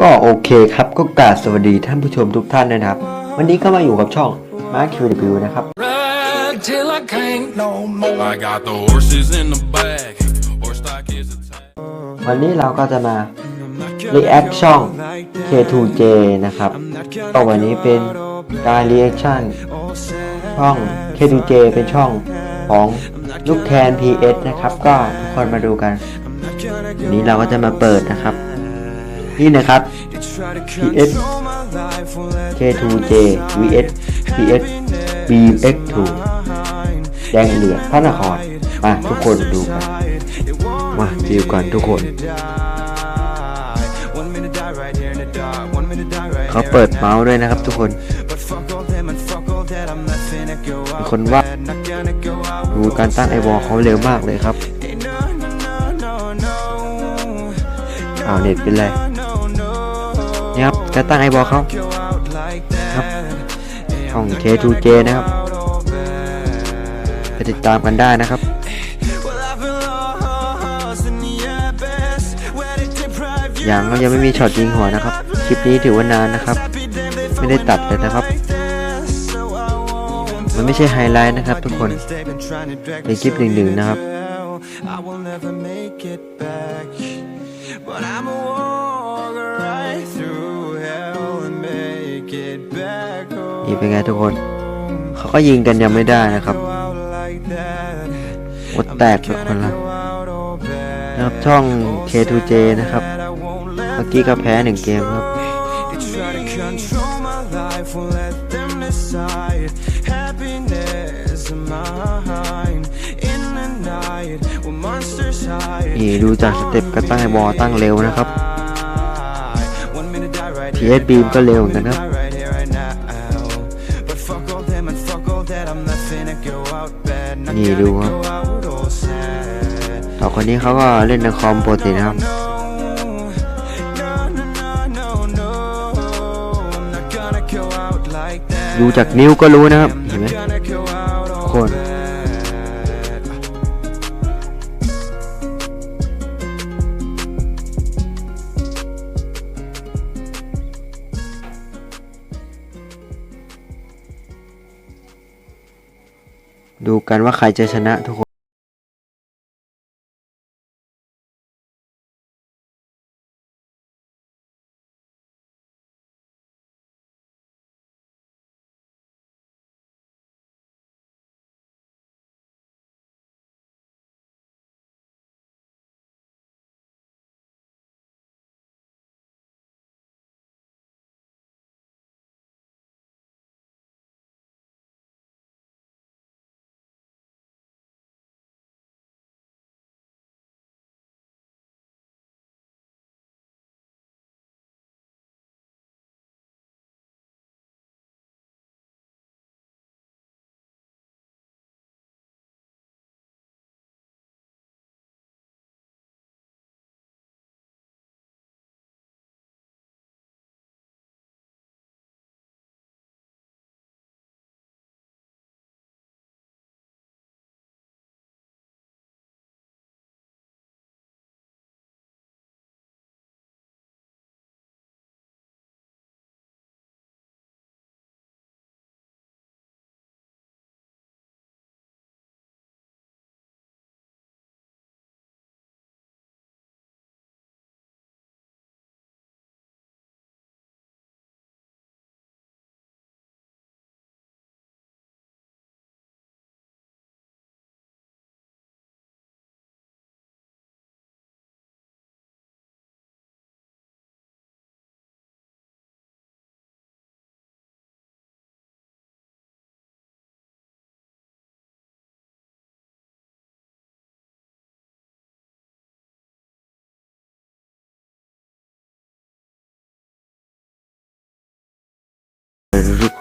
ก็โอเคครับก็กราบสวัสดีท่านผู้ชมทุกท่านนะครับ วันนี้ก็มาอยู่กับช่อง Mark Q W นะครับ Ride till I can't no more. I got the horses in the back. Horse stock is attached. วันนี้เราก็จะมา react ช่อง K2J นะครับก็วันนี้เป็นการ reaction ช่อง K2J เป็นช่องของลูกแทน PS นะครับ ก็ทุกคนมาดูกัน วันนี้เราก็จะมาเปิดนะครับ นี่นะครับ PS K2J vs PS BX2 แดงเดือพระนครมาทุกคนดูกันมาดูกันทุกคน เขาเปิดเมาส์ด้วยนะครับทุกคนมีคนว่าดูการตั้งไอวอลเขาเร็วมากเลยครับอ้าวเน็ตเป็นไร นี่ครับการตั้งไอวอเขาครับช่อง K2J นะครับไปติดตามกันได้นะครับอย่างก็ยังไม่มีช็อตยิงหัวนะครับ คลิปนี้ถือว่านานนะครับ ไม่ได้ตัดเลยนะครับ มันไม่ใช่ไฮไลท์นะครับทุกคน เป็นคลิปหนึ่งๆนะครับี่เป็นไงทุกคน เขาก็ยิงกันยังไม่ได้นะครับหมดแตกเลยคนละนะครับช่อง K2J นะครับ เมื่อกี้ก็แพ้หนึ่งเกมครับ นี่ดูจากสเต็ปก็ตั้งไอบอตั้งเร็วนะครับ PS Beam ก็เร็วเหมือนกันครับ นี่ดูครับต่อคนนี้เขาก็เล่นในคอมโปรตีนครับดูจากนิ้วก็รู้นะครับเห็นไหมคน กันว่าใครจะชนะทุกค น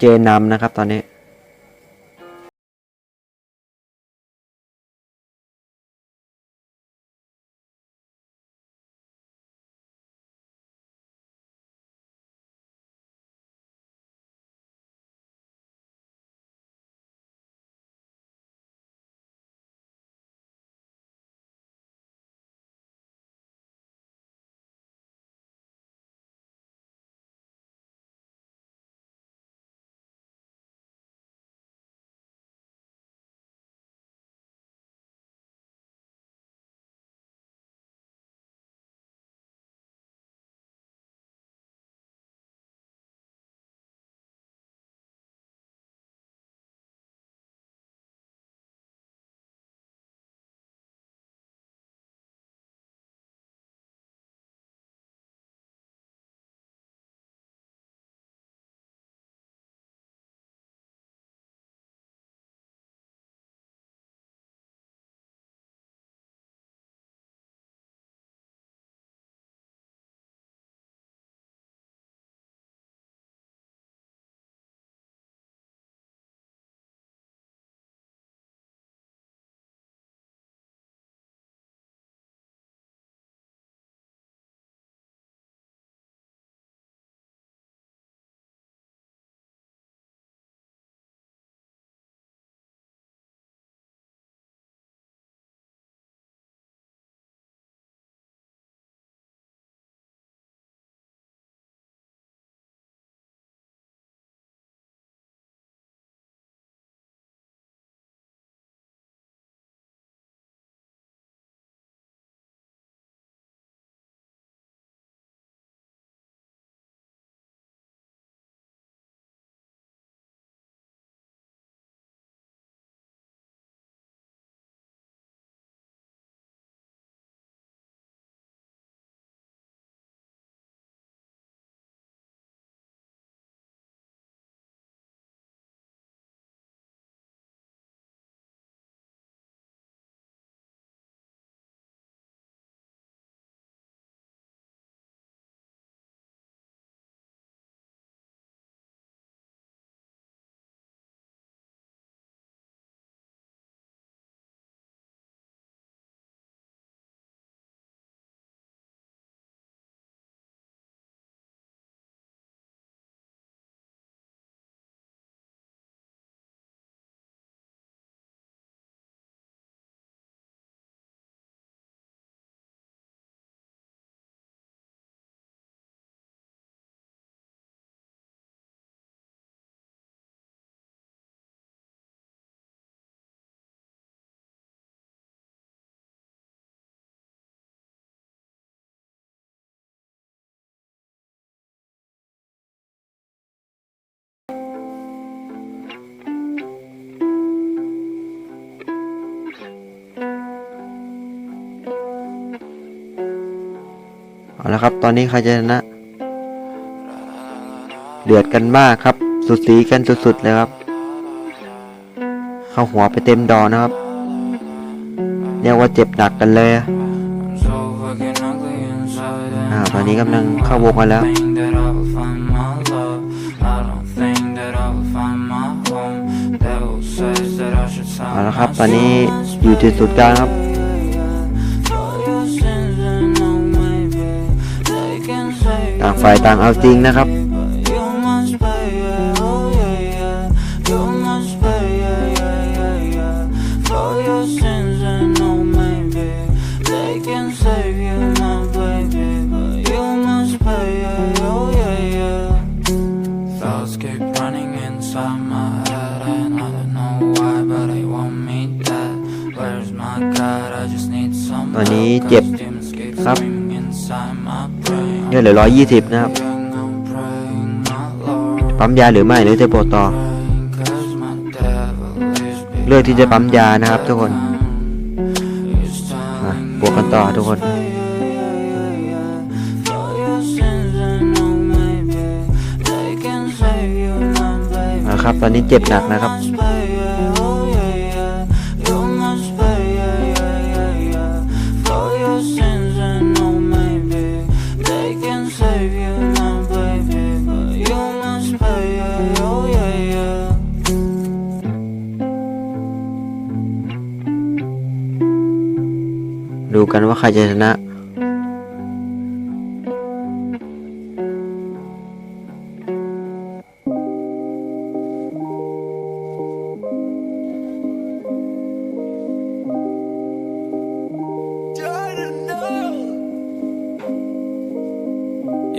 เจนำนะครับตอนนี้ ละครับ ตอนนี้ใครจะชนะ เดือดกันมากครับ สุดสีกันสุดๆเลยครับ เข้าหัวไปเต็มดอนะครับ เรียกว่าเจ็บหนักกันเลยอ่าตอนนี้กำลังเข้าวงกันแล้วเอาละครับ ตอนนี้อยู่ที่สุดกลางครับ ต่างฝ่ายต่างเอาจริงนะครับ เลือดเหลือร้อยยี่สิบนะครับ ปั๊มยาหรือไม่หรือจะปวดต่อ เลือกที่จะปั๊มยานะครับทุกคนบวกกันต่อทุกคนนะครับ ตอนนี้เจ็บหนักนะครับ ใครจะชนะ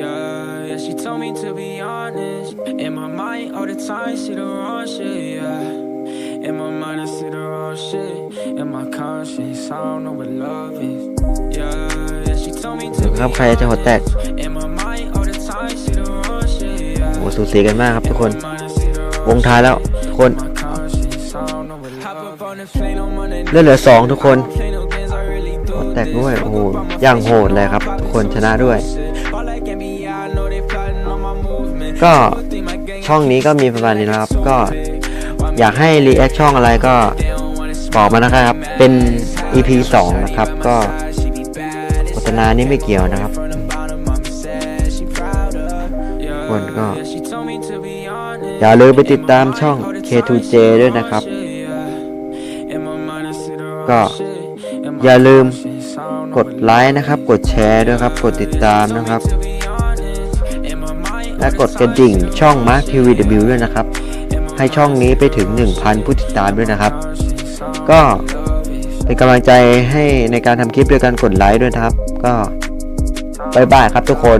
Yeah, yeah, she told me to be honest. In my mind, all the time, see the wrong shit, yeah. In my mind, I see the wrong shit. In my conscience, I don't know what love is. Yeah, yeah, she told me to ครับ be ใครจะหัวแตก In my mind, all the time, see the wrong shit, yeah. โอ้สูสีกันมากครับทุกคน Mind, I see the วงท้ายแล้วทุกคน my conscience, I don't know what love Hop up on the plane, I'm on the เลือดเหลือสองทุกคน plane, no games, I really do แตกด้วย โอ้โหอย่างโหดเลยครับ ทุกคนชนะด้วย All I can be, I know they plotting on my movement. ก็ช่องนี้ก็มีประมาณนี้นะครับ ก็ อยากให้รีแอคช่องอะไรก็บอกมานะครับ เป็น EP 2 นะครับ ก็โฆษณานี้ไม่เกี่ยวนะครับคนก็ อย่าลืมไปติดตามช่อง K2J ด้วยนะครับ ก็อย่าลืมกดไลค์นะครับ กดแชร์ด้วยครับ กดติดตามนะครับ และกดกระดิ่งช่อง Mark TVW ด้วยนะครับ ให้ช่องนี้ไปถึง 1,000 ผู้ติดตามด้วยนะครับ ก็เป็นกำลังใจให้ในการทำคลิปด้วยการกดไลค์ด้วยนะครับ ก็บายบายครับทุกคน